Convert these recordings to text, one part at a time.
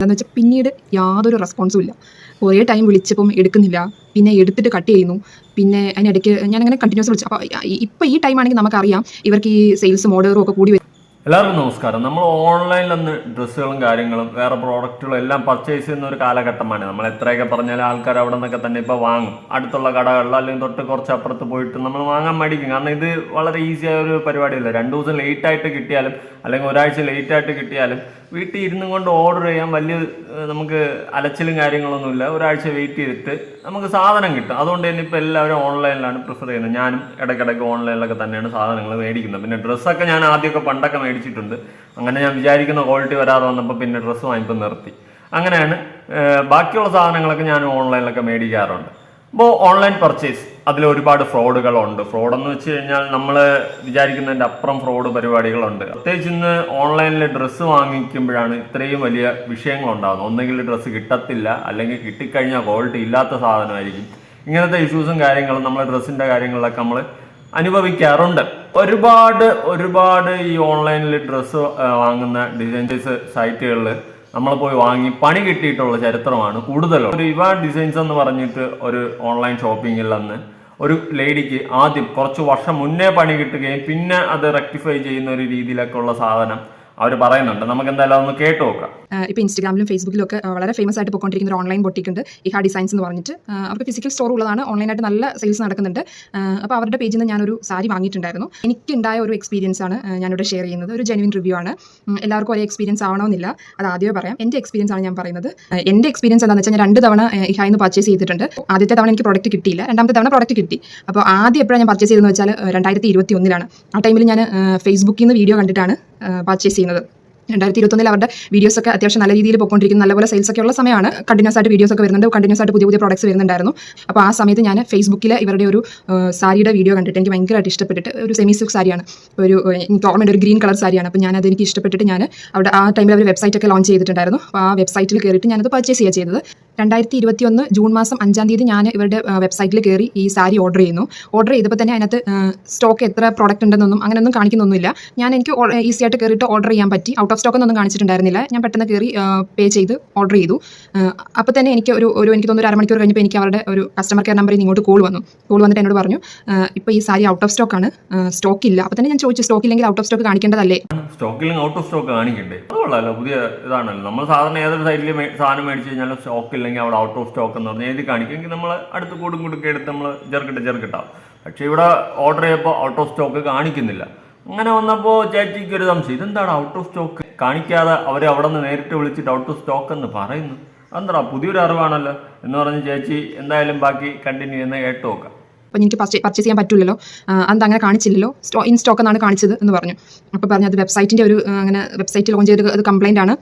എന്താണെന്ന് വെച്ചാൽ പിന്നീട് യാതൊരു റെസ്പോൺസും ഇല്ല. കുറേ ടൈം വിളിച്ചപ്പം എടുക്കുന്നില്ല. പിന്നെ എടുത്തിട്ട് കട്ട് ചെയ്യുന്നു. പിന്നെ അതിനിടയ്ക്ക് ഞാനങ്ങനെ കണ്ടിന്യൂസ് വിളിച്ചു. അപ്പോൾ ഇപ്പോൾ ഈ ടൈം ആണെങ്കിൽ നമുക്കറിയാം ഇവർക്ക് ഈ സെയിൽസും ഓർഡറും ഒക്കെ കൂടി എല്ലാവർക്കും നമസ്കാരം. നമ്മൾ ഓൺലൈനിൽ നിന്ന് ഡ്രസ്സുകളും കാര്യങ്ങളും വേറെ പ്രോഡക്റ്റുകളും എല്ലാം പർച്ചേസ് ചെയ്യുന്ന ഒരു കാലഘട്ടമാണ്. നമ്മൾ എത്രയൊക്കെ പറഞ്ഞാലും ആൾക്കാർ അവിടെ നിന്നൊക്കെ തന്നെ ഇപ്പോൾ വാങ്ങും. അടുത്തുള്ള കടകളിൽ അല്ലെങ്കിൽ തൊട്ട് കുറച്ച് അപ്പുറത്ത് പോയിട്ട് നമ്മൾ വാങ്ങാൻ മടിക്കും. കാരണം ഇത് വളരെ ഈസി ആയ ഒരു പരിപാടിയല്ല. രണ്ട് ദിവസം ലേറ്റ് ആയിട്ട് കിട്ടിയാലും അല്ലെങ്കിൽ ഒരാഴ്ച ലേറ്റ് ആയിട്ട് കിട്ടിയാലും വീട്ടിൽ ഇരുന്നും കൊണ്ട് ഓർഡർ ചെയ്യാൻ വലിയ നമുക്ക് അലച്ചിലും കാര്യങ്ങളൊന്നുമില്ല ഒരാഴ്ച വെയിറ്റ് ചെയ്തിട്ട് നമുക്ക് സാധനം കിട്ടും. അതുകൊണ്ട് തന്നെ ഇപ്പോൾ എല്ലാവരും ഓൺലൈനിലാണ് പ്രിഫർ ചെയ്യുന്നത്. ഞാനും ഇടയ്ക്കിടയ്ക്ക് ഓൺലൈനിലൊക്കെ തന്നെയാണ് സാധനങ്ങൾ മേടിക്കുന്നത്. പിന്നെ ഡ്രസ്സൊക്കെ ഞാൻ ആദ്യമൊക്കെ പണ്ടൊക്കെ മേടിച്ചിട്ടുണ്ട്. അങ്ങനെ ഞാൻ വിചാരിക്കുന്ന ക്വാളിറ്റി വരാതെ വന്നപ്പോൾ പിന്നെ ഡ്രസ്സ് വാങ്ങിപ്പോൾ നിർത്തി. അങ്ങനെയാണ് ബാക്കിയുള്ള സാധനങ്ങളൊക്കെ ഞാൻ ഓൺലൈനിലൊക്കെ മേടിക്കാറുണ്ട്. അപ്പോൾ ഓൺലൈൻ പർച്ചേസ് അതിൽ ഒരുപാട് ഫ്രോഡുകളുണ്ട് ഫ്രോഡ് എന്ന് വെച്ച് കഴിഞ്ഞാൽ നമ്മൾ വിചാരിക്കുന്നതിന്റെ അപ്പുറം ഫ്രോഡ് പരിപാടികളുണ്ട്. പ്രത്യേകിച്ച് ഇന്ന് ഓൺലൈനിൽ ഡ്രസ്സ് വാങ്ങിക്കുമ്പോഴാണ് ഇത്രയും വലിയ വിഷയങ്ങൾ ഉണ്ടാകുന്നത്. ഒന്നെങ്കിൽ ഡ്രസ്സ് കിട്ടത്തില്ല അല്ലെങ്കിൽ കിട്ടിക്കഴിഞ്ഞാൽ ക്വാളിറ്റി ഇല്ലാത്ത സാധനമായിരിക്കും. ഇങ്ങനത്തെ ഇഷ്യൂസും കാര്യങ്ങളും നമ്മൾ ഡ്രസ്സിന്റെ കാര്യങ്ങളിലൊക്കെ നമ്മൾ അനുഭവിക്കാറുണ്ട്. ഒരുപാട് ഒരുപാട് ഈ ഓൺലൈനിൽ ഡ്രസ്സ് വാങ്ങുന്ന ഡിസൈൻസ് സൈറ്റുകളിൽ നമ്മൾ പോയി വാങ്ങി പണി കിട്ടിയിട്ടുള്ള ചരിത്രമാണ് കൂടുതലും. ഒരു ഇവ ഡിസൈൻസ് എന്ന് പറഞ്ഞിട്ട് ഒരു ഓൺലൈൻ ഷോപ്പിങ്ങിൽ അന്ന് ഒരു ലേഡിക്ക് ആദ്യം കുറച്ച് വർഷം മുന്നേ പണി കിട്ടുകയും പിന്നെ അത് റെക്ടിഫൈ ചെയ്യുന്ന ഒരു രീതിയിലൊക്കെ ഉള്ള സാധനം അവർ പറയുന്നുണ്ട്. നമുക്ക് എന്തായാലും അതൊന്ന് കേട്ടു നോക്കാം. ഇപ്പൊ ഇൻസ്റ്റാഗ്രാമിലും ഫേസ്ബുക്കിലും ഒക്കെ വളരെ ഫേമസ് ആയിട്ട് പോയിക്കൊണ്ടിരിക്കുന്ന ഒരു ഓൺലൈൻ ബൊട്ടിക് ഉണ്ട്. ഇഹാ ഡിസൈൻസ് എന്ന് പറഞ്ഞിട്ട്. അവർക്ക് ഫിസിക്കൽ സ്റ്റോർ ഉള്ളതാണ്. ഓൺലൈനായിട്ട് നല്ല സെയിൽസ് നടക്കുന്നുണ്ട്. അപ്പോൾ അവരുടെ പേജിൽ നിന്ന് ഞാനൊരു സാരി വാങ്ങിയിട്ടുണ്ടായിരുന്നു. എനിക്കുണ്ടായ ഒരു എക്സ്പീരിയൻസ് ആണ് ഞാനിവിടെ ഷെയർ ചെയ്യുന്നത്. ഒരു ജെനുവിൻ റിവ്യൂ ആണ്. എല്ലാവർക്കും ഒരേ എക്സ്പീരിയൻസ് ആവണമെന്നില്ല. അത് ആദ്യമേ പറയാം. എന്റെ എക്സ്പീരിയൻസ് ആണ് ഞാൻ പറയുന്നത്. എന്റെ എക്സ്പീരിയൻസ് എന്താണെന്ന് വെച്ചാൽ ഞാൻ രണ്ട് തവണ ഇഹായിൽ നിന്ന് പർച്ചേസ് ചെയ്തിട്ടുണ്ട്. ആദ്യത്തെ തവണ എനിക്ക് പ്രോഡക്റ്റ് കിട്ടിയില്ല. രണ്ടാമത്തെ തവണ പ്രോഡക്റ്റ് കിട്ടി. അപ്പോൾ ആദ്യം എപ്പോഴാണ് ഞാൻ പർച്ചേസ് ചെയ്തതെന്ന് വെച്ചാൽ രണ്ടായിരത്തി ഇരുപത്തി ഒന്നിലാണ് ആ ടൈമിൽ ഞാൻ ഫേസ്ബുക്കിൽ നിന്ന് വീഡിയോ കണ്ടിട്ടാണ് പർച്ചേസ് ചെയ്യുന്നത്. ചെയ്യുന്നത് രണ്ടായിരത്തി ഇരുപത്തൊന്നിൽ അവരുടെ വീഡിയോസ് ഒക്കെ അത്യാവശ്യം നല്ല രീതിയിൽ പോയിക്കൊണ്ടിരിക്കുന്ന നല്ലപോലെ സെയിൽസ് ഒക്കെ ഉള്ള സമയമാണ് കണ്ടിന്യൂസ് ആയിട്ട് വീഡിയോസ് ഒക്കെ വരുന്നുണ്ട്. കണ്ടിന്യൂസ് ആയിട്ട് പുതിയ പുതിയ പ്രോഡക്ട്സ് വരുന്നുണ്ടായിരുന്നു. അപ്പോൾ ആ സമയത്ത് ഞാൻ ഫേസ്ബുക്കിൽ ഇവരുടെ ഒരു സാരിയുടെ വീഡിയോ കണ്ടിട്ട് എനിക്ക് ഭയങ്കരമായിട്ട് ഇഷ്ടപ്പെട്ടിട്ട് ഒരു സെമി സിൽക്ക് സാരിയാണ്. ഒരു എനിക്ക് ഓർമ്മയുടെ ഒരു ഗ്രീൻ കളർ സാരിയാണ്. അപ്പോൾ ഞാനത് എനിക്ക് ഇഷ്ടപ്പെട്ടിട്ട് ഞാൻ അവിടെ ആ ടൈമിൽ അവർ വെബ്സൈറ്റ് ഒക്കെ ലോഞ്ച് ചെയ്തിട്ടുണ്ടായിരുന്നു. അപ്പോൾ ആ വെബ്സൈറ്റിൽ കയറിയിട്ട് ഞാനത് പർച്ചേസ് ചെയ്യുക ചെയ്തത്. രണ്ടായിരത്തി ഇരുപത്തി ഒന്ന് ജൂൺ മാസം അഞ്ചാം തീയതി ഞാൻ ഇവരുടെ വെബ്സൈറ്റിൽ കയറി ഈ സാരി ഓർഡർ ചെയ്യുന്നു. ഓർഡർ ചെയ്തപ്പോൾ തന്നെ അതിനകത്ത് സ്റ്റോക്ക് എത്ര പ്രോഡക്റ്റ് ഉണ്ടെന്നൊന്നും അങ്ങനെയൊന്നും കാണിക്കുന്നൊന്നുമില്ല. ഞാൻ എനിക്ക് ഈസി ആയിട്ട് കയറിയിട്ട് ഓർഡർ ചെയ്യാൻ പറ്റി. ഔട്ട് ഓഫ് സ്റ്റോക്ക് ഒന്നും കാണിച്ചിട്ടുണ്ടായിരുന്നില്ല. ഞാൻ പെട്ടെന്ന് കയറി പേ ചെയ്ത് ഓർഡർ ചെയ്തു. അപ്പോൾ തന്നെ എനിക്ക് ഒരു ഒരു എനിക്ക് തോന്നുന്നു അരമണിക്കൂർ കഴിഞ്ഞപ്പോൾ എനിക്ക് അവരുടെ ഒരു കസ്റ്റമർ കെയർ നമ്പറിൽ ഇങ്ങോട്ട് കോൾ വന്നു. കോൾ വന്നിട്ട് എന്നോട് പറഞ്ഞു ഇപ്പോൾ ഈ സാരി ഔട്ട് ഓഫ് സ്റ്റോക്ക് ആണ് സ്റ്റോക്ക് ഇല്ല. അപ്പോൾ തന്നെ ഞാൻ ചോദിച്ചു സ്റ്റോക്ക് ഇല്ലെങ്കിൽ ഔട്ട് ഓഫ് സ്റ്റോക്ക് കാണിക്കേണ്ടതല്ലേ? സ്റ്റോക്കില്ലെങ്കിൽ ഔട്ട് ഓഫ് സ്റ്റോക്ക് കാണിക്കണ്ടേ? അത് കൊള്ളാമല്ലോ പുതിയ ഇതാണല്ലോ. നമ്മൾ സാധാരണ ഏതൊരു സൈറ്റിൽ സാധനം മേടിച്ച് കഴിഞ്ഞാൽ സ്റ്റോക്ക് ഇല്ലെങ്കിൽ അവിടെ ഔട്ട് ഓഫ് സ്റ്റോക്ക് എന്ന് പറഞ്ഞാൽ എഴുതി കാണിക്കുമെങ്കിൽ നമ്മൾ അടുത്ത് കൂടും കുടുക്കെ എടുത്ത് നമ്മൾ ചെറുക്കിട്ട് ചെറുക്കിട്ടാവും പക്ഷേ ഇവിടെ ഓർഡർ ചെയ്തപ്പോൾ ഔട്ട് ഓഫ് സ്റ്റോക്ക് കാണിക്കുന്നില്ല. അങ്ങനെ വന്നപ്പോൾ ചേച്ചിക്ക് ഒരു സംശയം ഇതെന്താണ് ഔട്ട് ഓഫ് സ്റ്റോക്ക് കാണിക്കാതെ അവരെ അവിടെ നിന്ന് നേരിട്ട് വിളിച്ചിട്ട് ഡൗട്ട് ഓഫ് സ്റ്റോക്ക് എന്ന് പറയുന്നു. അതെന്താ പുതിയൊരു അറിവാണല്ലോ എന്ന് പറഞ്ഞ് ചേച്ചി എന്തായാലും ബാക്കി കണ്ടിന്യൂ ചെയ്യുന്ന കേട്ട് നോക്കാം. അപ്പോൾ എനിക്ക് പർച്ചേ പർച്ചേസ് ചെയ്യാൻ പറ്റില്ലല്ലോ അത് അങ്ങനെ കാണിച്ചില്ലല്ലോ. സ്റ്റോ ഇൻ സ്റ്റോക്ക് എന്നാണ് കാണിച്ചത് എന്ന് പറഞ്ഞു. അപ്പോൾ പറഞ്ഞു അത് വെബ്സൈറ്റിന്റെ ഒരു അങ്ങനെ വെബ്സൈറ്റ് ലോഞ്ച് ചെയ്ത് അത് കംപ്ലൈന്റ് ആണ്.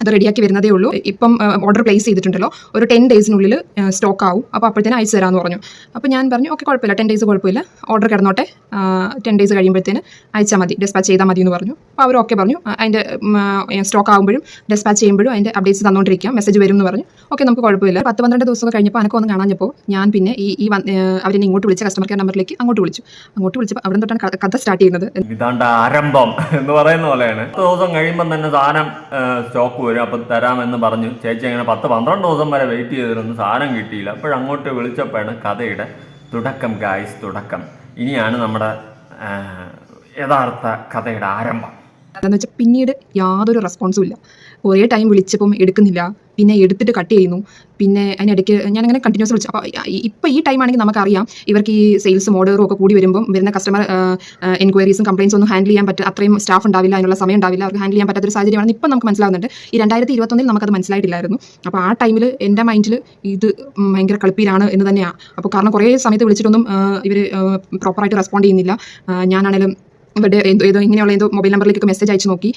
അത് റെഡിയാക്കി വരുന്നതേ ഉള്ളൂ. ഇപ്പം ഓർഡർ പ്ലേസ് ചെയ്തിട്ടുണ്ടല്ലോ. ഒരു ടെൻ ഡേയ്സിനുള്ളിൽ സ്റ്റോക്ക് ആവും. അപ്പോൾ അപ്പോഴത്തേനും അയച്ചു തരാമെന്ന് പറഞ്ഞു. അപ്പോൾ ഞാൻ പറഞ്ഞു ഓക്കെ കുഴപ്പമില്ല. ടെൻ ഡേയ്സ് കുഴപ്പമില്ല. ഓർഡർ കിടന്നോട്ടെ. ടെൻ ഡേയ്സ് കഴിയുമ്പോഴത്തേന് അയച്ചാൽ മതി. ഡിസ്പാച്ച് ചെയ്താൽ മതി എന്ന് പറഞ്ഞു. അപ്പോൾ അവർ ഓക്കെ പറഞ്ഞു. അതിന്റെ സ്റ്റോക്ക് ആകുമ്പോഴും ഡിസ്പാച്ച് ചെയ്യുമ്പോഴും അതിന്റെ അപ്ഡേറ്റ്സ് തന്നുകൊണ്ടിരിക്കാം മെസ്സേജ് വരും എന്ന് പറഞ്ഞു. ഓക്കെ നമുക്ക് കുഴപ്പമില്ല. പത്ത് പന്ത്രണ്ട് ദിവസമൊക്കെ കഴിഞ്ഞപ്പോൾ ഒന്ന് കാണാഞ്ഞപ്പോൾ ഞാൻ പിന്നെ ഈ ഈ അവരെ ഇങ്ങോട്ട് വിളിച്ച കസ്റ്റമർ കെയർ നമ്പറിലേക്ക് അങ്ങോട്ട് വിളിച്ചു. അങ്ങോട്ട് വിളിച്ചപ്പോൾ അവിടെ തൊട്ടാണ് കഥ സ്റ്റാർട്ട് ചെയ്യുന്നത്. ആരംഭം എന്ന് പറയുന്ന പോലെയാണ്. ദിവസം കഴിയുമ്പോൾ തന്നെ സാധനം സ്റ്റോക്ക് വരും അപ്പം തരാമെന്ന് പറഞ്ഞു. ചേച്ചി അങ്ങനെ പത്ത് പന്ത്രണ്ട് ദിവസം വരെ വെയിറ്റ് ചെയ്തിരുന്നു സാധനം കിട്ടിയില്ല. അപ്പോഴങ്ങോട്ട് വിളിച്ചപ്പോഴാണ് കഥയുടെ തുടക്കം ഗായ്സ് തുടക്കം. ഇനിയാണ് നമ്മുടെ യഥാർത്ഥ കഥയുടെ ആരംഭം. അതെന്ന് വെച്ചാൽ പിന്നീട് യാതൊരു റെസ്പോൺസും ഇല്ല. കുറേ ടൈം വിളിച്ചപ്പം എടുക്കുന്നില്ല. പിന്നെ എടുത്തിട്ട് കട്ട് ചെയ്യുന്നു. പിന്നെ അതിനിടയ്ക്ക് ഞാനങ്ങനെ കണ്ടിന്യൂസ് വിളിച്ചു. അപ്പോൾ ഇപ്പോൾ ഈ ടൈം ആണെങ്കിൽ നമുക്കറിയാം ഇവർക്ക് ഈ സെയിൽസും ഓർഡറും ഒക്കെ കൂടി വരുമ്പം വരുന്ന കസ്റ്റമർ എൻക്വയറീസും കംപ്ലയിൻസ് ഒന്നും ഹാൻഡിൽ ചെയ്യാൻ പറ്റും അത്രയും സ്റ്റാഫ് ഉണ്ടാവില്ല അതിനുള്ള സമയം ഉണ്ടാവില്ല. അവർക്ക് ഹാൻഡിൽ ചെയ്യാൻ പറ്റാത്ത പറ്റാത്തൊരു സാഹചര്യമാണ്. ഇപ്പം നമുക്ക് മനസ്സിലാവുന്നുണ്ട്. ഈ രണ്ടായിരത്തി ഇരുപത്തൊന്നിൽ നമുക്കത് മനസ്സിലായിട്ടില്ലായിരുന്നു. അപ്പോൾ ആ ടൈമിൽ എന്റെ മൈൻഡിൽ ഇത് ഭയങ്കര കളിപ്പീരാണ് എന്ന് തന്നെയാണ് അപ്പോൾ കാരണം കുറേ സമയത്ത് വിളിച്ചിട്ടൊന്നും ഇവർ പ്രോപ്പറായിട്ട് റെസ്പോണ്ട് ചെയ്യുന്നില്ല. ഞാനാണെങ്കിലും ഇവരുടെ എന്തോ ഏതോ ഇങ്ങനെയുള്ള ഏതോ മൊബൈൽ നമ്പറിലേക്ക് മെസ്സേജ് അയച്ചു നോക്കി.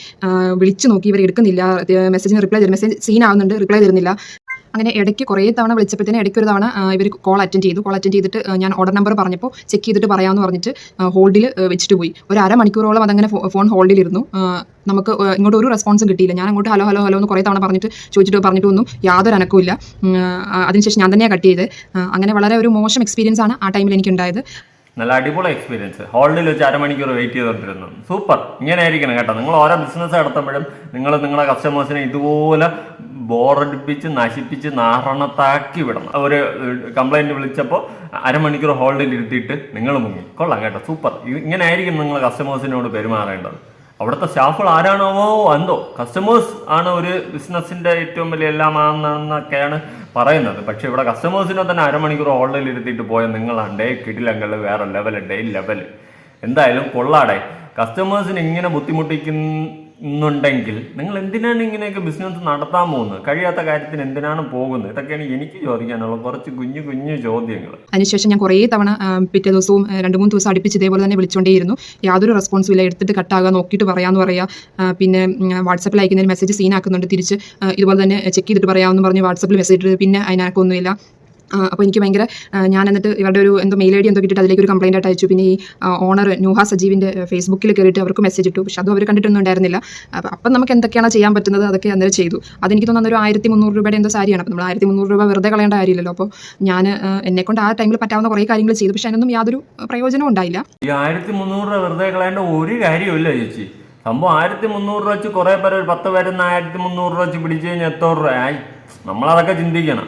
വിളിച്ച് നോക്കി ഇവർ എടുക്കുന്നില്ല. മെസ്സേജിന് റിപ്ലൈ തരും മെസ്സേജ് സീൻ ആവുന്നുണ്ട് റിപ്ലൈ തരുന്നില്ല. അങ്ങനെ ഇടയ്ക്ക് കുറേ തവണ വിളിച്ചപ്പോഴത്തേനും ഇടയ്ക്ക് ഒരു തവണ ഇവർ കോൾ അറ്റൻഡ് ചെയ്തു. കോൾ അറ്റൻഡ് ചെയ്തിട്ട് ഞാൻ ഓർഡർ നമ്പർ പറഞ്ഞപ്പോൾ ചെക്ക് ചെയ്തിട്ട് പറയാമെന്ന് പറഞ്ഞിട്ട് ഹോൾഡിൽ വെച്ചിട്ട് പോയി. ഒരു അരമണിക്കൂറോളം അതങ്ങനെ ഫോ- ഫോൺ ഹോൾഡിലിരുന്നു നമുക്ക് ഇങ്ങോട്ട് ഒരു റെസ്പോൺസും കിട്ടിയില്ല. ഞാൻ അങ്ങോട്ട് ഹലോ ഹലോ ഹലോ എന്ന് കുറേ തവണ പറഞ്ഞിട്ട് ചോദിച്ചിട്ട് പറഞ്ഞിട്ട് ഒന്നും യാതൊരു അനക്കുമില്ല അതിനുശേഷം ഞാൻ തന്നെയാണ് കട്ട് ചെയ്ത് അങ്ങനെ വളരെ ഒരു മോശം എക്സ്പീരിയൻസ് ആണ് ആ ടൈമിൽ എനിക്ക് ഉണ്ടായത് നല്ല അടിപൊളി എക്സ്പീരിയൻസ് ഹോളിൽ വെച്ച് അരമണിക്കൂർ വെയിറ്റ് ചെയ്തോണ്ടിരുന്നു. സൂപ്പർ ഇങ്ങനെ ആയിരിക്കണം കേട്ടോ. നിങ്ങൾ ഓരോ ബിസിനസ് നടത്തുമ്പോഴും നിങ്ങൾ നിങ്ങളുടെ കസ്റ്റമേഴ്സിനെ ഇതുപോലെ ബോറടിപ്പിച്ച് നശിപ്പിച്ച് നാരണത്താക്കി വിടണം. ഒരു കംപ്ലൈന്റ് വിളിച്ചപ്പോൾ അരമണിക്കൂർ ഹോൾഡിൽ ഇരുത്തിയിട്ട് നിങ്ങൾ മുങ്ങി. കൊള്ളാം കേട്ടോ. സൂപ്പർ ഇങ്ങനെ ആയിരിക്കും നിങ്ങൾ കസ്റ്റമേഴ്സിനോട് പെരുമാറേണ്ടത്. അവിടുത്തെ സ്റ്റാഫുകൾ ആരാണോ എന്തോ കസ്റ്റമേഴ്സ് ആണ് ഒരു ബിസിനസിന്റെ ഏറ്റവും വലിയ എല്ലാമാണെന്നൊക്കെയാണ് പറയുന്നത്. പക്ഷെ ഇവിടെ കസ്റ്റമേഴ്സിനെ തന്നെ അരമണിക്കൂർ ഹോൾഡിൽ ഇരുത്തിയിട്ട് പോയ നിങ്ങളാണ്. ഡേ കിടിലങ്ങൾ വേറെ ലെവൽ ഡേ ലെവൽ എന്തായാലും കൊള്ളാടെ. കസ്റ്റമേഴ്സിന് ഇങ്ങനെ ബുദ്ധിമുട്ടിക്കുന്നുണ്ടെങ്കിൽ നിങ്ങൾ എന്തിനാണ് ഇങ്ങനെയൊക്കെ ബിസിനസ് നടത്താൻ പോകുന്നത്? കഴിയാത്ത കാര്യത്തിന് എന്തിനാണ് പോകുന്നത്? ഇതൊക്കെയാണ് എനിക്ക് ചോദിക്കാനുള്ള കുറച്ച് കുഞ്ഞു കുഞ്ഞു ചോദ്യങ്ങൾ. അതിനുശേഷം ഞാൻ കുറേ തവണ പിറ്റേ ദിവസവും രണ്ടു മൂന്ന് ദിവസം അടുപ്പിച്ച് ഇതേപോലെ തന്നെ വിളിച്ചുകൊണ്ടേയിരുന്നു യാതൊരു റെസ്പോൺസും ഇല്ല. എടുത്തിട്ട് കട്ടാകുക നോക്കിയിട്ട് പറയാമെന്ന് പറയാം. പിന്നെ വാട്സപ്പിൽ അയക്കുന്നതിന് മെസ്സേജ് സീൻ ആക്കുന്നുണ്ട് തിരിച്ച്. ഇതുപോലെ തന്നെ ചെക്ക് ചെയ്തിട്ട് പറയാമെന്ന് പറഞ്ഞ് വാട്സപ്പിൽ മെസ്സേജ് പിന്നെ അതിനൊന്നുമില്ല അപ്പോൾ എനിക്ക് ഭയങ്കര ഞാൻ എന്നിട്ട് ഇവരുടെ ഒരു എന്തോ മെയിൽ ഐ ഡി എന്തോ കിട്ടിയിട്ട് അതിലേക്ക് ഒരു കംപ്ലൈന്റ് ആയിട്ട് അയച്ചു. പിന്നെ ഈ ഓണർ ന്യൂഹ സജീവിന്റെ ഫേസ്ബുക്കിൽ കയറിയിട്ട് അവർക്ക് മെസ്സേജ് ഇട്ടു. പക്ഷെ അതും അവർ കണ്ടിട്ടൊന്നും ഉണ്ടായിരുന്നില്ല. അപ്പോൾ അപ്പം നമുക്ക് എന്തൊക്കെയാണ് ചെയ്യാൻ പറ്റുന്നത്? അതൊക്കെ അന്നേരം ചെയ്തു. അതെനിക്ക് തോന്നുന്ന ഒരു ആയിരത്തി മുന്നൂറ് രൂപയുടെ എന്തോ സാരിയാണ്. അപ്പോൾ നമ്മൾ ആയിരത്തി മുന്നൂറ് രൂപ വെറുതെ കളയേണ്ട കാര്യമില്ലല്ലോ. അപ്പോൾ ഞാൻ എന്നെ കൊണ്ട് ആ ടൈമിൽ പറ്റാവുന്ന കുറേ കാര്യങ്ങൾ ചെയ്തു. പക്ഷെ അതിനൊന്നും യാതൊരു പ്രയോജനവും ഉണ്ടായില്ല. ഈ ആയിരത്തി മുന്നൂറ് രൂപ വെറുതെ കളയേണ്ട ഒരു കാര്യമില്ല ചേച്ചി. സംഭവം ആയിരത്തി മുന്നൂറ് രൂപ വെച്ച് കുറെ പേര് ഒരു പത്ത് പേരുന്ന ആയിരത്തി മുന്നൂറ് രൂപ വെച്ച് പിടിച്ചു കഴിഞ്ഞാൽ എത്ര രൂപ ആയി നമ്മളതൊക്കെ ചിന്തിക്കണം.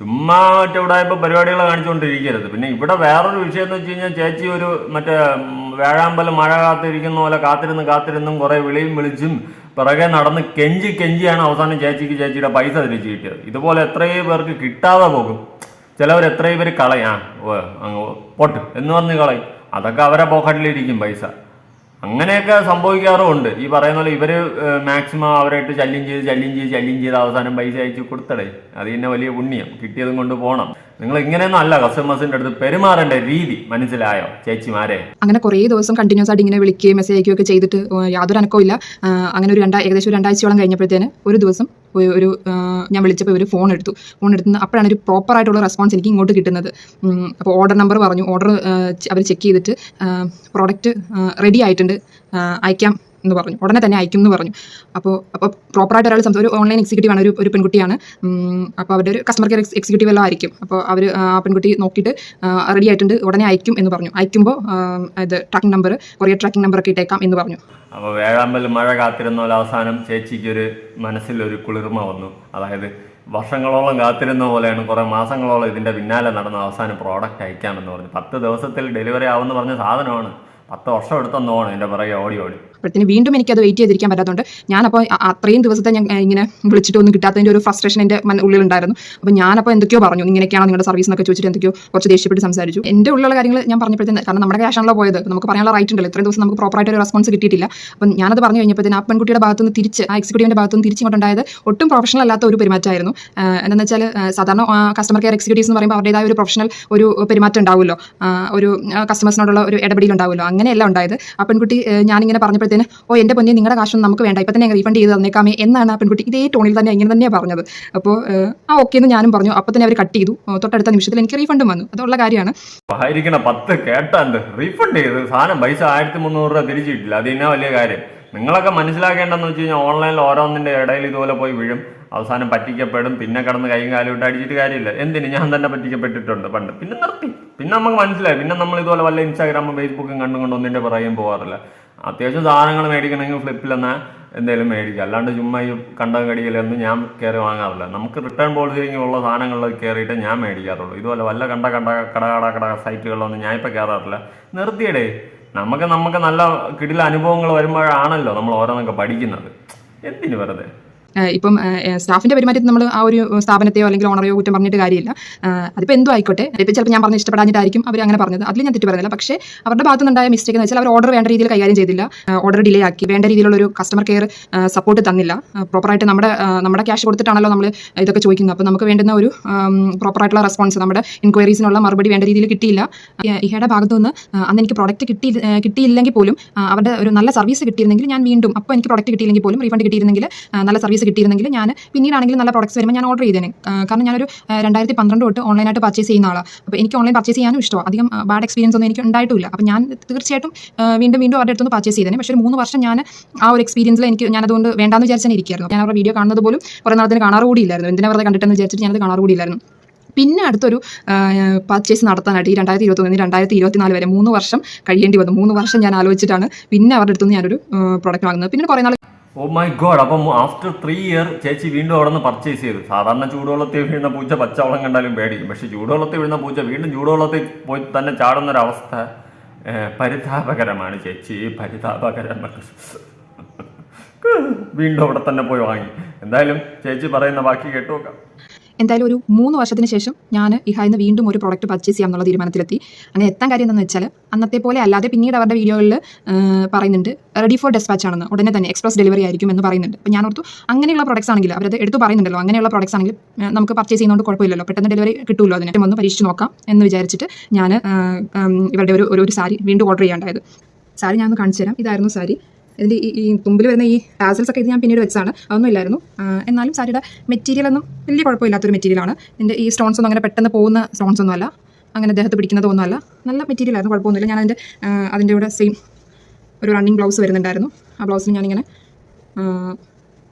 ചുമ്മാ മറ്റേ ഇവിടെ ഇപ്പോൾ പരിപാടികൾ കാണിച്ചുകൊണ്ടിരിക്കരുത് പിന്നെ ഇവിടെ വേറൊരു വിഷയം എന്ന് വെച്ച് കഴിഞ്ഞാൽ ചേച്ചി ഒരു മറ്റേ വേഴാമ്പലം മഴ കാത്തിരിക്കുന്ന പോലെ കാത്തിരുന്ന് കാത്തിരുന്നും കുറേ വിളിയും വിളിച്ചും പിറകെ നടന്ന് കെഞ്ചി കെഞ്ചിയാണ് അവസാനം ചേച്ചിക്ക് ചേച്ചിയുടെ പൈസ തിരിച്ചു കിട്ടിയത്. ഇതുപോലെ എത്രയും പേർക്ക് കിട്ടാതെ പോകും. ചിലവർ എത്രയും പേര് കളയാ. അങ്ങ് പൊട്ട് എന്ന് പറഞ്ഞ് കളയും. അതൊക്കെ അവരെ പോക്കറ്റിലിരിക്കും പൈസ. അങ്ങനെയൊക്കെ സംഭവിക്കാറുമുണ്ട്. ഈ പറയുന്ന പോലെ ഇവർ മാക്സിമം അവരായിട്ട് ശല്യം ചെയ്ത് ശല്യം ചെയ്ത് ശല്യം ചെയ്ത് അവസാനം പൈസ അയച്ച് കൊടുത്തടേ. അത് തന്നെ വലിയ പുണ്യം. കിട്ടിയതും കൊണ്ട് പോകണം നിങ്ങൾ ഇങ്ങനെയൊന്നും അല്ല കസ്റ്റമേഴ്സിന്റെ അടുത്ത് പെരുമാറേണ്ട രീതി മനസ്സിലായോ ചേച്ചിമാരെ? അങ്ങനെ കുറേ ദിവസം കണ്ടിന്യൂസ് ആയിട്ട് ഇങ്ങനെ വിളിക്കുകയും മെസ്സേജ് അയക്കുകയൊക്കെ ചെയ്തിട്ട് യാതൊരു അനക്കവും ഇല്ല അങ്ങനെ ഒരു രണ്ടാ ഏകദേശം രണ്ടാഴ്ചയോളം കഴിഞ്ഞപ്പോഴത്തേന് ഒരു ദിവസം ഒരു- ഞാൻ വിളിച്ചപ്പോൾ ഇവർ ഫോൺ എടുത്തു. ഫോൺ എടുത്തു അപ്പോഴാണ് ഒരു പ്രോപ്പർ ആയിട്ടുള്ള റെസ്പോൺസ് എനിക്ക് ഇങ്ങോട്ട് കിട്ടുന്നത്. അപ്പോൾ ഓർഡർ നമ്പർ പറഞ്ഞു. ഓർഡർ അവർ ചെക്ക് ചെയ്തിട്ട് പ്രോഡക്റ്റ് റെഡി ആയിട്ടുണ്ട്. അയക്കാം. എന്ന് പറഞ്ഞു. ഉടനെ തന്നെ അയക്കും എന്ന് പറഞ്ഞു. അപ്പോൾ അപ്പോൾ പ്രോപ്പറായിട്ട് ഒരാൾ സംസാരിച്ചു ഒരു ഓൺലൈൻ എക്സിക്യൂട്ടീവ് ആണ് ഒരു ഒരു പെൺകുട്ടിയാണ്. അപ്പോൾ അവരുടെ ഒരു കസ്റ്റമർ കെയർ എക്സിക്യൂട്ടീവ് എല്ലാം ആയിരിക്കും. അപ്പോൾ അവർ ആ പെൺകുട്ടി നോക്കിയിട്ട് റെഡി ആയിട്ടുണ്ട് ഉടനെ അയക്കും എന്ന് പറഞ്ഞു. അയക്കുമ്പോൾ ഇത് tracking number courier tracking number ഒക്കെ ഇട്ടേക്കാം എന്ന് പറഞ്ഞു. അപ്പോൾ വേഴാമ്പൽ മഴ കാത്തിരുന്ന അവസാനം ചേച്ചിക്ക് ഒരു മനസ്സിലൊരു കുളിർമ വന്നു. അതായത് വർഷങ്ങളോളം കാത്തിരുന്ന പോലെയാണ് കുറേ മാസങ്ങളോളം ഇതിന്റെ പിന്നാലെ നടന്ന അവസാനം പ്രോഡക്റ്റ് അയക്കാമെന്ന് പറഞ്ഞു. പത്ത് ദിവസത്തിൽ ഡെലിവറി ആവുമെന്ന് പറഞ്ഞ സാധനമാണ്. പത്ത് വർഷം എടുത്തെന്നോണം എന്റെ പിറകെ ഓടി ഓടി. അപ്പോഴത്തേന് വീണ്ടും എനിക്കത് വെയിറ്റ് ചെയ്തിരിക്കാൻ പറ്റാത്തതുകൊണ്ട് ഞാനപ്പോൾ അത്രയും ദിവസത്തെ ഞാൻ ഇങ്ങനെ ഇങ്ങനെ വിളിച്ചിട്ടൊന്നും കിട്ടാത്തതിന്റെ ഒരു ഫ്രസ്ട്രേഷൻ എന്റെ ഉള്ളിലുണ്ടായിരുന്നു. അപ്പോൾ ഞാനപ്പോൾ എന്തൊക്കെയോ പറഞ്ഞു. ഇങ്ങനെയൊക്കെയാണ് നിങ്ങളുടെ സർവീസ് എന്നൊക്കെ ചോദിച്ചിട്ട് എന്തൊക്കെയോ കുറച്ച് ദേഷ്യപ്പെട്ട് സംസാരിച്ചു. എന്റെ ഉള്ളിലുള്ള കാര്യങ്ങൾ ഞാൻ പറഞ്ഞപ്പോഴത്തേന് കാരണം നമ്മുടെ ക്യാഷാണല്ലോ പോയത്. നമുക്ക് പറയാനുള്ള റൈറ്റ് ഉണ്ടല്ലോ. ഇത്രയും ദിവസം നമുക്ക് പ്രോപ്പറായിട്ട് ഒരു റെസ്പോൺസ് കിട്ടിയിട്ടില്ല. അപ്പം ഞാനത് പറഞ്ഞു കഴിഞ്ഞപ്പോൾ ആ പെൺകുട്ടിയുടെ ഭാഗത്തുനിന്ന് തിരിച്ച് ആ എക്സിക്യൂട്ടീവിന്റെ ഭാഗത്തു നിന്ന് തിരിച്ചിങ്ങോട്ടുണ്ടായത് ഒട്ടും പ്രൊഫഷണൽ അല്ലാത്ത ഒരു പെരുമാറ്റമായിരുന്നു. എന്താണെന്ന് വെച്ചാൽ സാധാരണ കസ്റ്റമർ കെയർ എക്സിക്യൂട്ടീവ്സ് എന്ന് പറയുമ്പോൾ അവരുടേതായ ഒരു പ്രൊഫഷണൽ ഒരു പെരുമാറ്റം ഉണ്ടാവുമല്ലോ. ഒരു കസ്റ്റമേഴ്സിനോടുള്ള ഒരു ഇടപെടലുണ്ടാവുമല്ലോ. അങ്ങനെയല്ല ഉണ്ടായത്. ആ പെൺകുട്ടി ഞാനിങ്ങനെ ഞാനിങ്ങനെ പറഞ്ഞപ്പോഴത്തേന് ഓ എന്റെ പൊന്നെ നിങ്ങളുടെ കാശൊന്നും നമുക്ക് വേണ്ട. ഇപ്പം തന്നെ റീഫണ്ട് ചെയ്ത് തന്നേക്കാമേ എന്നാണ് ആ പെൺകുട്ടി ഇതേ ടോണിൽ തന്നെ ഇങ്ങനെ തന്നെയാണ് പറഞ്ഞത്. അപ്പോൾ ആ ഓക്കെ എന്ന് ഞാനും പറഞ്ഞു. അപ്പോൾ തന്നെ അവർ കട്ട് ചെയ്തു തൊട്ടടുത്ത നിമിഷത്തിൽ എനിക്ക് റീഫണ്ടും വന്നു. അതുള്ള കാര്യമാണ്. രൂപ തിരിച്ചു കിട്ടില്ല. കാര്യം. നിങ്ങളൊക്കെ മനസ്സിലാക്കേണ്ടതെന്ന് വെച്ച് കഴിഞ്ഞാൽ ഓൺലൈനിൽ ഓരോന്നിന്റെ ഇടയിൽ ഇതുപോലെ പോയി വീഴും. അവസാനം പറ്റിക്കപ്പെടും. പിന്നെ കടന്ന് കൈയും കാലും ഇട്ട് അടിച്ചിട്ട് കാര്യമില്ല. എന്തിന്? ഞാൻ തന്നെ പറ്റിക്കപ്പെട്ടിട്ടുണ്ട് പണ്ട്. പിന്നെ നിർത്തി. പിന്നെ നമുക്ക് മനസ്സിലായി. പിന്നെ നമ്മൾ ഇതുപോലെ വല്ല ഇൻസ്റ്റാഗ്രാമും ഫേസ്ബുക്കും കണ്ടും കൊണ്ട് പുറകെയും പോകാറില്ല അത്യാവശ്യം സാധനങ്ങൾ മേടിക്കണമെങ്കിൽ ഫ്ലിപ്പിൽ എന്നാൽ എന്തെങ്കിലും മേടിക്കുക അല്ലാണ്ട് ചുമ്മാ ഈ കണ്ടം കടിയിലൊന്നും ഞാൻ കയറി വാങ്ങാറില്ല. നമുക്ക് റിട്ടേൺ പോളിസി ഉള്ള സാധനങ്ങളിൽ കയറിയിട്ട് ഞാൻ മേടിക്കാറുള്ളൂ. ഇതുപോലെ വല്ല കണ്ട കണ്ട കട കട സൈറ്റുകളിലൊന്നും ഞാൻ ഇപ്പം കയറാറില്ല നിർത്തിയിടേ നമുക്ക് നമുക്ക് നല്ല കിടില അനുഭവങ്ങൾ വരുമ്പോഴാണല്ലോ നമ്മൾ ഓരോന്നൊക്കെ പഠിക്കുന്നത്. എന്തിനു വെറുതെ? ഇപ്പം സ്റ്റാഫിന്റെ പെരുമാറ്റത്തിൽ നമ്മൾ ആ ഒരു സ്ഥാപനത്തെയോ അല്ലെങ്കിൽ ഓണറെയോ കുറ്റം പറഞ്ഞിട്ട് കാര്യമില്ല. അതിപ്പോൾ എന്തോ ആയിക്കോട്ടെ. ഇപ്പം ചിലപ്പോൾ ഞാൻ പറഞ്ഞ ഇഷ്ടപ്പെടാഞ്ഞിട്ടായിരിക്കും അവർ അങ്ങനെ പറഞ്ഞത്. അതിൽ ഞാൻ തെറ്റ് പറയുന്നില്ല പക്ഷേ അവരുടെ ഭാഗത്തു നിന്നുണ്ടായ മിസ്റ്റേക്ക് എന്ന് വെച്ചാൽ അവർ ഓർഡർ വേണ്ട രീതിയിൽ കൈകാര്യം ചെയ്തില്ല. ഓർഡർ ഡിലേ ആക്കി. വേണ്ട രീതിയിലുള്ള ഒരു കസ്റ്റമർ കെയർ സപ്പോർട്ട് തന്നില്ല. പ്രോപ്പറായിട്ട് നമ്മുടെ നമ്മുടെ ക്യാഷ് കൊടുത്തിട്ടാണല്ലോ നമ്മൾ ഇതൊക്കെ ചോദിക്കുന്നത്. അപ്പോൾ നമുക്ക് വേണ്ടുന്ന ഒരു പ്രോപ്പറായിട്ടുള്ള റെസ്പോൺസ് നമ്മുടെ ഇൻക്വയറീസിനുള്ള മറുപടി വേണ്ട രീതിയിൽ കിട്ടിയില്ല. ഇഹയുടെ ഭാഗത്തു നിന്ന് അന്ന് എനിക്ക് പ്രോഡക്റ്റ് കിട്ടി കിട്ടിയില്ലെങ്കിൽ പോലും അവരുടെ ഒരു നല്ല സർവീസ് കിട്ടിയിരുന്നെങ്കിൽ ഞാൻ വീണ്ടും അപ്പോൾ എനിക്ക് പ്രോഡക്റ്റ് കിട്ടിയില്ലെങ്കിൽ പോലും റീഫണ്ട് കിട്ടിയിരുന്നെങ്കിൽ നല്ല സർവീസ് കിട്ടിയിരുന്നെങ്കിൽ ഞാൻ പിന്നീടാണെങ്കിൽ നല്ല പ്രോഡക്ട്സ് വരുമ്പോൾ ഞാൻ ഓർഡർ ചെയ്തേനെ. കാരണം ഞാനൊരു രണ്ടായിരത്തി പന്ത്രണ്ട് തൊട്ട് ഓൺലൈനായിട്ട് പർച്ചേസ് ചെയ്യുന്ന ആളാണ് അപ്പോൾ എനിക്ക് ഓൺലൈൻ പർച്ചേസ് ചെയ്യാനും ഇഷ്ടമാണ് അധികം ബാഡ് എക്സ്പീരിയൻസ് ഒന്നും എനിക്ക് ഉണ്ടായിട്ടില്ല. അപ്പോൾ ഞാൻ തീർച്ചയായിട്ടും വീണ്ടും വീണ്ടും അവരുടെ അടുത്തുനിന്ന് പർച്ചേസ് ചെയ്തേനെ. പക്ഷേ മൂന്ന് വർഷം ഞാൻ ആ ഒരു എക്സ്പീരിയൻസിൽ എനിക്ക് ഞാൻ അതുകൊണ്ട് വേണ്ടാന്ന് വിചാരിച്ചാൽ ഇരിക്കുകയായിരുന്നു ഞാൻ അവരുടെ വീഡിയോ കാണുന്നത് പോലും കുറേ നാളത്തിന് കാണാറ് കൂടിയില്ലായിരുന്നു എന്തിനാ വെറുതെ കണ്ടിട്ടെന്ന് വിചാരിച്ചിട്ട് ഞാനത് കാണാറ് കൂടിയില്ലായിരുന്നു പിന്നെ അടുത്തൊരു പർച്ചേസ് നടത്താനായിട്ട് ഈ രണ്ടായിരത്തി ഇരുപത്തൊന്നിന് രണ്ടായിരത്തി ഇരുപത്തിനാല് വരെ മൂന്ന് വർഷം കഴിയേണ്ടി വന്നു. മൂന്ന് വർഷം ഞാൻ ആലോചിച്ചിട്ടാണ് പിന്നെ അവരുടെ അടുത്തുനിന്ന് ഞാനൊരു പ്രോഡക്റ്റ് വാങ്ങുന്നത്. പിന്നെ കുറേ നാൾ ഓ മൈ ഗോഡ് അപ്പം ആഫ്റ്റർ ത്രീ ഇയർ ചേച്ചി വീണ്ടും അവിടെ നിന്ന് പർച്ചേസ് ചെയ്തു. സാധാരണ ചൂടുവെള്ളത്തിൽ വീഴുന്ന പൂച്ച പച്ചവെള്ളം കണ്ടാലും പേടിക്കും പക്ഷെ ചൂടുവെള്ളത്തിൽ വീഴുന്ന പൂച്ച വീണ്ടും ചൂടുവെള്ളത്തിൽ പോയി തന്നെ ചാടുന്ന ഒരു അവസ്ഥ പരിതാപകരമാണ് ചേച്ചി. പരിതാപകരമാണ്. വീണ്ടും അവിടെ തന്നെ പോയി വാങ്ങി. എന്തായാലും ചേച്ചി പറയുന്ന ബാക്കി കേട്ടു നോക്കാം എന്തായാലും ഒരു മൂന്ന് വർഷത്തിന് ശേഷം ഞാൻ ഇഹായിന്ന് വീണ്ടും ഒരു പ്രോഡക്റ്റ് പർച്ചേസ് ചെയ്യാം എന്നുള്ള തീരുമാനത്തിലെത്തി. അങ്ങനെ എത്താൻ കാര്യം എന്താണെന്ന് വെച്ചാൽ അന്നത്തെ പോലെ അല്ലാതെ പിന്നീട് അവരുടെ വീഡിയോകളിൽ പറയുന്നുണ്ട് റെഡി ഫോർ ഡെസ്പാച്ച് ആണെന്ന്. ഉടനെ തന്നെ എക്സ്പ്രസ് ഡെലിവറി ആയിരിക്കും എന്ന് പറയുന്നുണ്ട്. അപ്പോൾ ഞാൻ ഓർത്തു അങ്ങനെയുള്ള പ്രോഡക്ട്സ് ആണെങ്കിൽ അവരത് എടുത്ത് പറയുന്നുണ്ടല്ലോ അങ്ങനെയുള്ള പ്രോഡക്ട്സ് ആണെങ്കിൽ നമുക്ക് പർച്ചേസ് ചെയ്യുന്നതുകൊണ്ട് കുഴപ്പമില്ലല്ലോ. പെട്ടെന്ന് ഡെലിവറി കിട്ടുമല്ലോ അതിനെ. ഒന്ന് പരീക്ഷിച്ച് നോക്കാം എന്ന് വിചാരിച്ചിട്ട് ഞാൻ ഇവരുടെ ഒരു ഒരു- സാരി വീണ്ടും ഓർഡർ ചെയ്യാണ്ടായത്. സാരി ഞാൻ ഒന്ന് കാണിച്ചു തരാം. ഇതായിരുന്നു സാരി. ഇതിന്റെ ഈ തുമ്പിൽ വരുന്ന ഈ ടാസൽസ് ഒക്കെ ഇത് ഞാൻ പിന്നീട് വെച്ചാണ് അതൊന്നും ഇല്ലായിരുന്നു. എന്നാലും സാരിയുടെ മെറ്റീരിയൽ ഒന്നും വലിയ കുഴപ്പമില്ലാത്തൊരു മെറ്റീരിയലാണ് ഇതിന്റെ ഈ സ്റ്റോൺസ് ഒന്നും അങ്ങനെ പെട്ടെന്ന് പോകുന്ന സ്റ്റോൺസ് ഒന്നും അല്ല. അങ്ങനെ ദേഹത്ത് പിടിക്കുന്നതൊന്നും അല്ല. നല്ല മെറ്റീരിയൽ ആയിരുന്നു കുഴപ്പമൊന്നുമില്ല. ഞാൻ അതിന്റെ അതിന്റെ കൂടെ സെയിം ഒരു റണ്ണിങ് ബ്ലൗസ് വരുന്നുണ്ടായിരുന്നു. ആ ബ്ലൗസിന് ഞാനിങ്ങനെ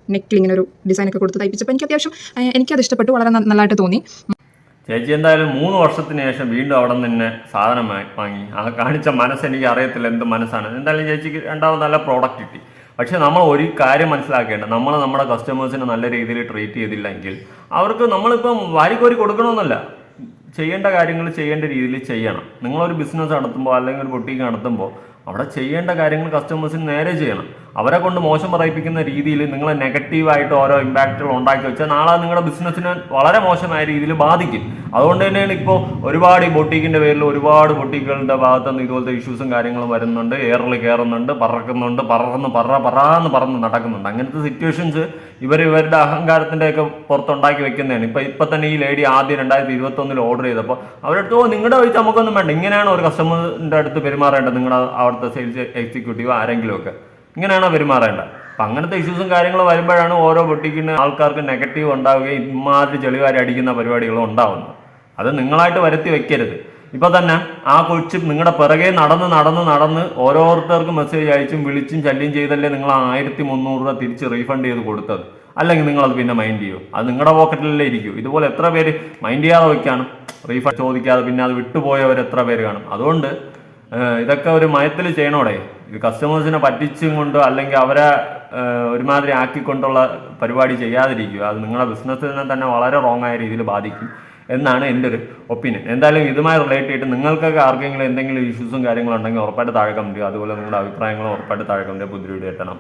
നെക്കിൽ ഇങ്ങനെ ഒരു ഡിസൈനൊക്കെ കൊടുത്ത് തയ്പ്പിച്ചപ്പോൾ എനിക്ക് അത്യാവശ്യം എനിക്കത് ഇഷ്ടപ്പെട്ടു. വളരെ നല്ലതായിട്ട് തോന്നി. ചേച്ചി എന്തായാലും മൂന്ന് വർഷത്തിന് ശേഷം വീണ്ടും അവിടെ നിന്ന് സാധനം വാങ്ങി. ആ കാണിച്ച മനസ്സ് എനിക്ക് അറിയത്തില്ല എന്ത് മനസ്സാണ്. എന്തായാലും ചേച്ചിക്ക് രണ്ടാമത് നല്ല പ്രോഡക്റ്റ് കിട്ടി. പക്ഷേ നമ്മൾ ഒരു കാര്യം മനസ്സിലാക്കേണ്ടത് നമ്മൾ നമ്മുടെ കസ്റ്റമേഴ്സിനെ നല്ല രീതിയിൽ ട്രീറ്റ് ചെയ്തില്ലെങ്കിൽ അവർക്ക് നമ്മളിപ്പം വാരിക്കോരി കൊടുക്കണമെന്നല്ല. ചെയ്യേണ്ട കാര്യങ്ങൾ ചെയ്യേണ്ട രീതിയിൽ ചെയ്യണം. നിങ്ങളൊരു ബിസിനസ് നടത്തുമ്പോൾ അല്ലെങ്കിൽ ഒരു ബൊട്ടീക്ക് നടത്തുമ്പോൾ അവിടെ ചെയ്യേണ്ട കാര്യങ്ങൾ കസ്റ്റമേഴ്സിന് നേരെ ചെയ്യണം. അവരെ കൊണ്ട് മോശം പറയിപ്പിക്കുന്ന രീതിയിൽ നിങ്ങൾ നെഗറ്റീവായിട്ട് ഓരോ ഇമ്പാക്റ്റുകൾ ഉണ്ടാക്കി വെച്ചാൽ നാളെ നിങ്ങളുടെ ബിസിനസ്സിന് വളരെ മോശമായ രീതിയിൽ ബാധിക്കും. അതുകൊണ്ട് തന്നെയാണ് ഇപ്പോൾ ഒരുപാട് ഈ ബൊട്ടീക്കിന്റെ പേരിൽ ഒരുപാട് ബൊട്ടീക്കുകളുടെ ഭാഗത്തുനിന്ന് ഇതുപോലത്തെ ഇഷ്യൂസും കാര്യങ്ങളും വരുന്നുണ്ട്. എയറിൽ കയറുന്നുണ്ട് പറക്കുന്നുണ്ട് പറന്ന് പറ പറന്ന് പറന്ന് നടക്കുന്നുണ്ട്. അങ്ങനത്തെ സിറ്റുവേഷൻസ് ഇവർ ഇവരുടെ അഹങ്കാരത്തിന്റെയൊക്കെ പുറത്തുണ്ടാക്കി വെക്കുന്നതാണ്. ഇപ്പം ഇപ്പം തന്നെ ഈ ലേഡി ആദ്യം രണ്ടായിരത്തി ഇരുപത്തൊന്നിൽ ഓർഡർ ചെയ്തപ്പോൾ അവരടുത്ത് ഓ നിങ്ങളുടെ പൈസ നമുക്കൊന്നും വേണ്ട. ഇങ്ങനെയാണ് ഒരു കസ്റ്റമറിന്റെ അടുത്ത് പെരുമാറേണ്ടത് നിങ്ങളുടെ അവിടുത്തെ സെയിൽസ് എക്സിക്യൂട്ടീവ് ആരെങ്കിലും ഒക്കെ ഇങ്ങനെയാണോ പെരുമാറേണ്ടത്? അപ്പം അങ്ങനത്തെ ഇഷ്യൂസും കാര്യങ്ങളും വരുമ്പോഴാണ് ഓരോ പൊട്ടിക്കുന്ന ആൾക്കാർക്ക് നെഗറ്റീവ് ഉണ്ടാവുകയും ഇമാതിരി ചെളിവാരി അടിക്കുന്ന പരിപാടികളും ഉണ്ടാവുന്നത്. അത് നിങ്ങളായിട്ട് വരുത്തി വെക്കരുത്. ഇപ്പം തന്നെ ആ കൊച്ച് നിങ്ങളുടെ പിറകെ നടന്ന് നടന്ന് നടന്ന് ഓരോരുത്തർക്കും മെസ്സേജ് അയച്ചും വിളിച്ചും ശല്യം ചെയ്തല്ലേ നിങ്ങൾ ആയിരത്തി മുന്നൂറ് രൂപ തിരിച്ച് റീഫണ്ട് ചെയ്ത് കൊടുത്തത്? അല്ലെങ്കിൽ നിങ്ങൾ അത് പിന്നെ മൈൻഡ് ചെയ്യൂ? അത് നിങ്ങളുടെ പോക്കറ്റിലല്ലേ ഇരിക്കൂ. ഇതുപോലെ എത്ര പേര് മൈൻഡ് ചെയ്യാതെ വയ്ക്കാണ് റീഫണ്ട് ചോദിക്കാതെ പിന്നെ അത് വിട്ടുപോയവർ എത്ര പേര് കാണും? അതുകൊണ്ട് ഇതൊക്കെ ഒരു മയത്തിൽ ചെയ്യണോടെ? ഇത് കസ്റ്റമേഴ്സിനെ പറ്റിച്ചും കൊണ്ടോ അല്ലെങ്കിൽ അവരെ ഒരുമാതിരി ആക്കിക്കൊണ്ടുള്ള പരിപാടി ചെയ്യാതിരിക്കുക. അത് നിങ്ങളുടെ ബിസിനസ്സിനെ തന്നെ വളരെ റോങ് ആയ രീതിയിൽ ബാധിക്കും എന്നാണ് എന്റെ ഒരു ഒപ്പീനിയൻ എന്തായാലും ഇതുമായി റിലേറ്റ് ചെയ്തിട്ട് നിങ്ങൾക്കൊക്കെ ആർക്കെങ്കിലും എന്തെങ്കിലും ഇഷ്യൂസും കാര്യങ്ങളും ഉണ്ടെങ്കിൽ ഉറപ്പായിട്ട് താഴെ കമന്റ് അതുപോലെ നിങ്ങളുടെ അഭിപ്രായങ്ങളും ഉറപ്പായിട്ട് താഴെ കമന്റ് പുതിയ വീഡിയോ എത്തണം